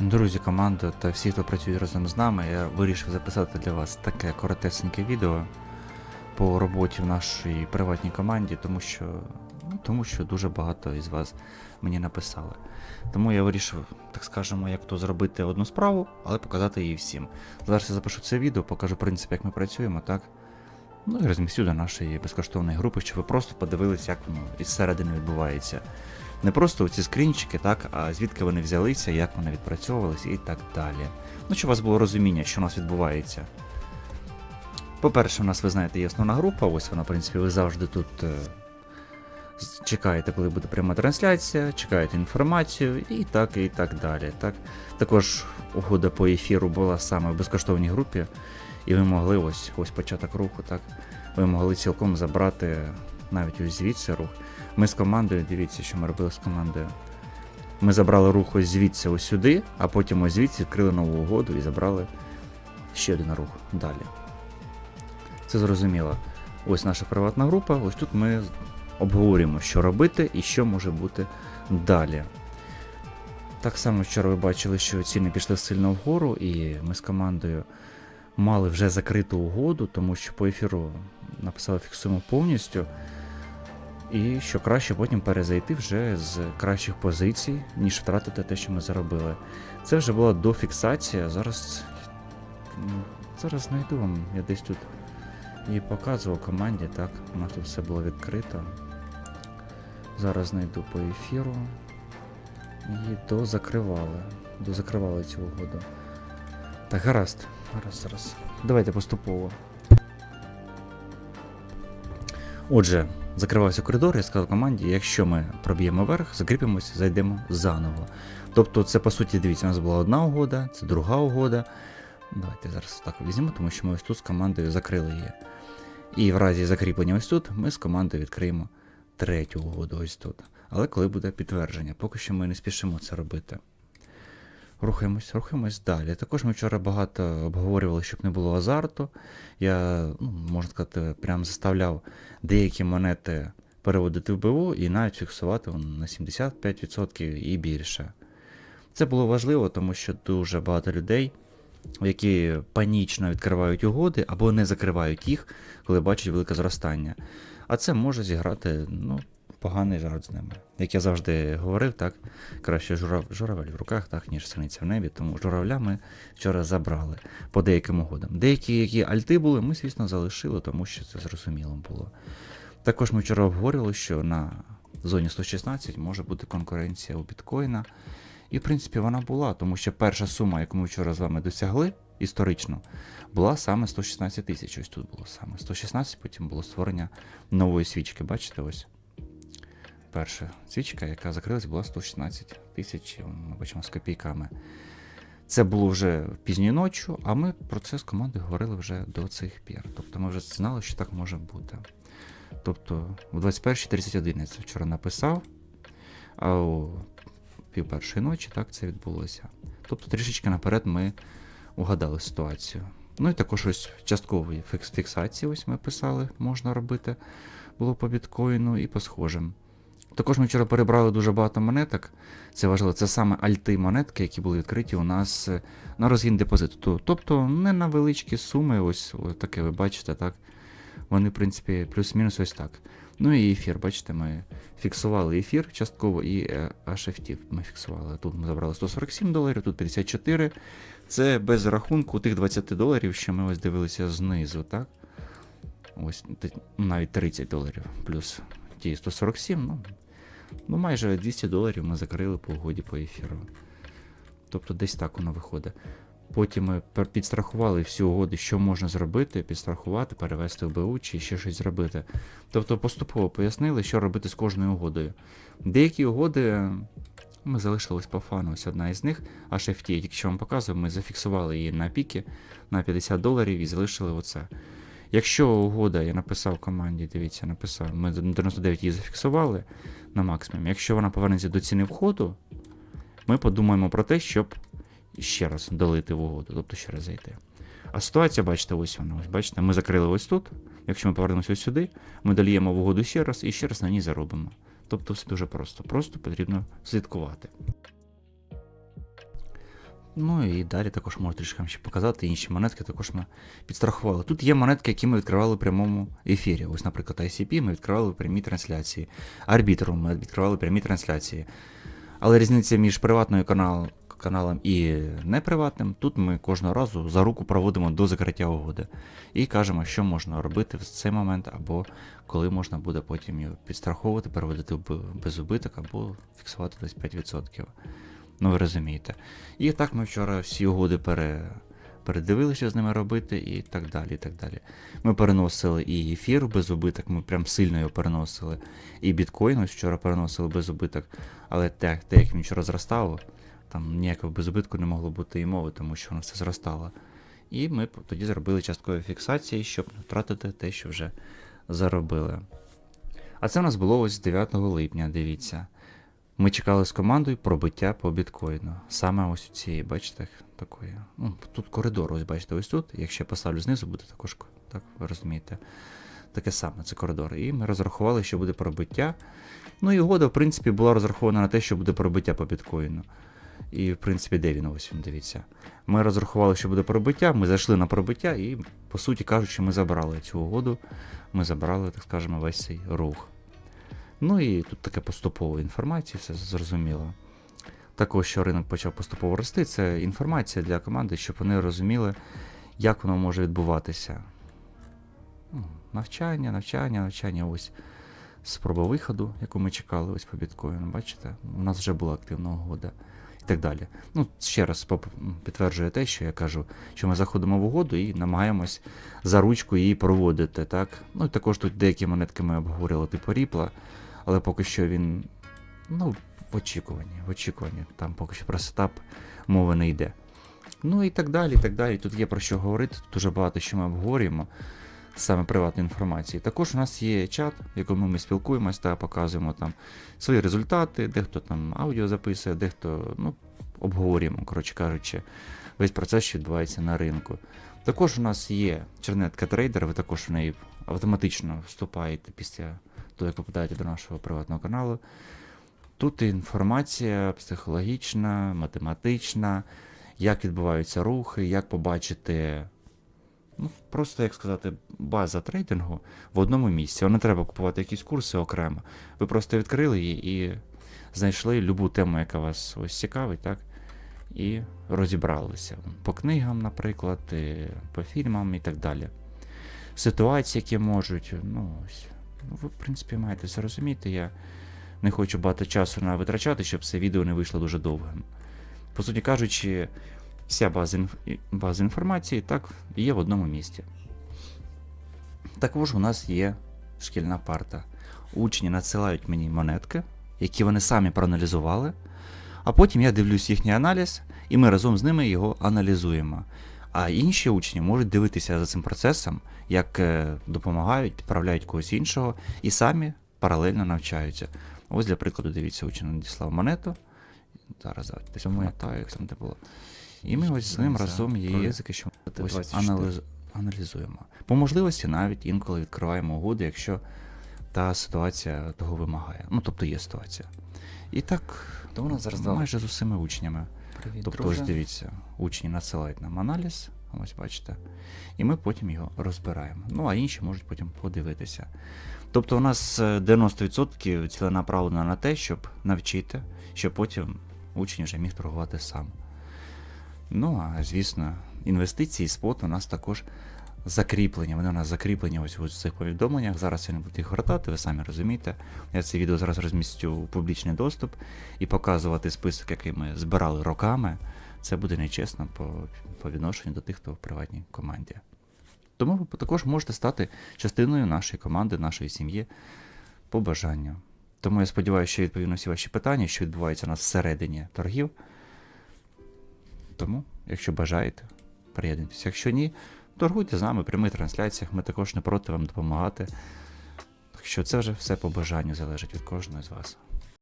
Друзі, команда та всі, хто працює разом з нами, я вирішив записати для вас таке коротесеньке відео по роботі в нашій приватній команді, тому що, ну, тому що дуже багато із вас мені написали. Тому я вирішив, так скажемо, як то зробити одну справу, але показати її всім. Зараз я запишу це відео, покажу принцип, як ми працюємо, так? Ну і розмістю до нашої безкоштовної групи, щоб ви просто подивилися, як воно із середини відбувається. Не просто ці скрінчики, так, а звідки вони взялися, як вони відпрацьовувалися і так далі. Ну, щоб у вас було розуміння, що у нас відбувається. По-перше, у нас, ви знаєте, є основна група, ось вона, в принципі, ви завжди тут е, чекаєте, коли буде пряма трансляція, чекаєте інформацію і так, і так далі. Так. Також угода по ефіру була саме в безкоштовній групі, і ви могли ось, ось початок руху, так, ви могли цілком забрати навіть ось звідси рух. Ми з командою, дивіться, що ми робили з командою. Ми забрали рух ось звідси ось сюди, а потім ось звідси відкрили нову угоду і забрали ще один рух далі. Це зрозуміло. Ось наша приватна група, ось тут ми обговорюємо, що робити і що може бути далі. Так само вчора ви бачили, що ціни пішли сильно вгору, і ми з командою мали вже закриту угоду, тому що по ефіру написали фіксуємо повністю. І що краще потім перезайти вже з кращих позицій, ніж втратити те, що ми заробили. Це вже була дофіксація. Зараз. Зараз знайду вам. Я десь тут її показував команді, так. У нас тут все було відкрито. Зараз знайду по ефіру. І дозакривали. Дозакривали цю угоду. Так, гаразд. Гаразд, зараз. Давайте поступово. Отже, закривався коридор, я сказав команді, якщо ми проб'ємо верх, закріпимося, зайдемо заново. Тобто, це по суті, дивіться, у нас була одна угода, це друга угода. Давайте зараз так візьмемо, тому що ми ось тут з командою закрили її. І в разі закріплення ось тут, ми з командою відкриємо третю угоду ось тут. Але коли буде підтвердження, поки що ми не спішимо це робити. Рухаємось, рухаємось далі. Також ми вчора багато обговорювали, щоб не було азарту. Я, ну, можна сказати, прям заставляв деякі монети переводити в БУ і навіть фіксувати на 75% і більше. Це було важливо, тому що дуже багато людей, які панічно відкривають угоди або не закривають їх, коли бачать велике зростання. А це може зіграти ну, поганий жарт з ними. Як я завжди говорив, так, краще журав, журавель в руках, так, ніж синиця в небі, тому журавля ми вчора забрали по деяким угодам. Деякі, які альти були, ми, звісно, залишили, тому що це зрозуміло було. Також ми вчора обговорювали, що на зоні 116 може бути конкуренція у біткоїна. І, в принципі, вона була, тому що перша сума, яку ми вчора з вами досягли історично, була саме 116 тисяч. Ось тут було саме 116, потім було створення нової свічки. Бачите, ось. Перша свічка, яка закрилась, була 116 тисяч, ми бачимо з копійками. Це було вже пізньою ночі, а ми про це з командою говорили вже до цих пір. Тобто ми вже знали, що так може бути. Тобто, в 21.31 я це вчора написав, а о пів першої ночі так це відбулося. Тобто трішечки наперед ми угадали ситуацію. Ну і також ось часткові фіксації ось ми писали, можна робити. Було по біткоїну і по схожим. Також ми вчора перебрали дуже багато монеток. Це важливо, це саме альти монетки, які були відкриті у нас е, на розгін депозиту. Тобто не на величкі суми, ось, таке ви бачите, так. Вони, в принципі, плюс-мінус ось так. Ну і ефір, бачите, ми фіксували ефір частково і е, HFT ми фіксували. Тут ми забрали 147 доларів, тут 54. Це без рахунку тих 20 доларів, що ми ось дивилися знизу, так? Ось навіть 30 доларів плюс ті 147, ну, ну майже 200 доларів ми закрили по угоді по ефіру. Тобто десь так воно виходить. Потім ми підстрахували всі угоди, що можна зробити, підстрахувати, перевести в БУ чи ще щось зробити. Тобто поступово пояснили, що робити з кожною угодою. Деякі угоди ми залишились по фану. Ось одна із них, HFT, якщо вам показую, ми зафіксували її на піки на 50 доларів і залишили оце. Якщо угода, я написав команді, дивіться, написав, ми на 99 її зафіксували на максимум. Якщо вона повернеться до ціни входу, ми подумаємо про те, щоб ще раз долити в угоду, тобто ще раз зайти. А ситуація, бачите, ось вона. Ось бачите, ми закрили ось тут. Якщо ми повернемося ось сюди, ми дольємо в угоду ще раз і ще раз на ній заробимо. Тобто все дуже просто. Просто потрібно слідкувати. Ну і далі також можу трішки ще показати. Інші монетки також ми підстрахували. Тут є монетки, які ми відкривали в прямому ефірі. Ось, наприклад, ICP ми відкривали в прямій трансляції. Арбітру ми відкривали в прямій трансляції. Але різниця між приватною канал, каналом і неприватним, тут ми кожного разу за руку проводимо до закриття угоди. І кажемо, що можна робити в цей момент, або коли можна буде потім його підстраховувати, переводити без убиток, або фіксувати десь 5%. Ну, ви розумієте. І так ми вчора всі угоди пере, передивилися, з ними робити, і так далі. і так далі. Ми переносили і ефір без убиток, ми прям сильно його переносили. І біткоін вчора переносили без убиток, але те, те як він вчора зростав, там ніякого без убитку не могло бути і мови, тому що воно все зростало. І ми тоді зробили часткові фіксації, щоб не втратити те, що вже заробили. А це в нас було ось 9 липня, дивіться. Ми чекали з командою пробиття по біткоїну. Саме ось у цієї, бачите, такої. Ну, тут коридор, ось бачите, ось тут. Якщо я поставлю знизу, буде також, так ви розумієте. Таке саме, це коридор. І ми розрахували, що буде пробиття. Ну і угода, в принципі, була розрахована на те, що буде пробиття по біткоїну. І, в принципі, де він ось він, дивіться. Ми розрахували, що буде пробиття, ми зайшли на пробиття, і, по суті кажучи, ми забрали цю угоду. Ми забрали, так скажемо, весь цей рух. Ну і тут таке поступова інформація, все зрозуміло. Також, що ринок почав поступово рости, це інформація для команди, щоб вони розуміли, як воно може відбуватися. Ну, Навчання, навчання, навчання. Ось спроба виходу, яку ми чекали, ось по біткоїну, бачите? У нас вже була активна угода і так далі. Ну, ще раз підтверджує те, що я кажу, що ми заходимо в угоду і намагаємось за ручку її проводити. Так? Ну і також тут деякі монетки ми обговорили, типу Ріпла, але поки що він ну, в очікуванні, в очікуванні. Там поки що про сетап мови не йде. Ну і так далі, і так далі. Тут є про що говорити, тут дуже багато що ми обговорюємо, саме приватної інформації. Також у нас є чат, в якому ми спілкуємося та показуємо там свої результати, дехто там аудіо записує, дехто ну, обговорюємо, коротше кажучи, весь процес, що відбувається на ринку. Також у нас є чернетка трейдер, ви також в неї автоматично вступаєте після того, як попадаєте до нашого приватного каналу. Тут інформація психологічна, математична, як відбуваються рухи, як побачити, ну, просто, як сказати, база трейдингу в одному місці. Вам Не треба купувати якісь курси окремо. Ви просто відкрили її і знайшли любу тему, яка вас ось цікавить, так? І розібралися. По книгам, наприклад, і по фільмам і так далі. Ситуації, які можуть, ну, ось. Ви, в принципі, маєте все розуміти. Я не хочу багато часу на витрачати, щоб це відео не вийшло дуже довгим. По суті кажучи, вся база, інф... база інформації так є в одному місці. Також у нас є шкільна парта. Учні надсилають мені монетки, які вони самі проаналізували, а потім я дивлюсь їхній аналіз, і ми разом з ними його аналізуємо. А інші учні можуть дивитися за цим процесом, як е, допомагають, підправляють когось іншого, і самі паралельно навчаються. Ось для прикладу, дивіться, учень надіслав монету. Зараз десь пам'ятаю, як там де було. І ми ось з ним разом її ось аналіз... аналізуємо. По можливості навіть інколи відкриваємо угоди, якщо та ситуація того вимагає. Ну, тобто є ситуація. І так, То у нас зараз майже з усіма учнями. Привіт, Тобто, друже. ось дивіться, учні надсилають нам аналіз, ось бачите, і ми потім його розбираємо. Ну, а інші можуть потім подивитися. Тобто, у нас е, 90% ціленаправлено на те, щоб навчити, щоб потім учень вже міг торгувати сам. Ну, а звісно, інвестиції, спот у нас також закріплені. Вони у нас закріплені ось у цих повідомленнях. Зараз я не буду їх гортати, ви самі розумієте. Я це відео зараз розмістю у публічний доступ і показувати список, який ми збирали роками. Це буде нечесно по, по відношенню до тих, хто в приватній команді. Тому ви також можете стати частиною нашої команди, нашої сім'ї по бажанню. Тому я сподіваюся, що я відповів на всі ваші питання, що відбувається у нас всередині торгів. Тому, якщо бажаєте, приєднуйтесь. Якщо ні, торгуйте з нами в прямих трансляціях, ми також не проти вам допомагати. Так що це вже все по бажанню залежить від кожного з вас.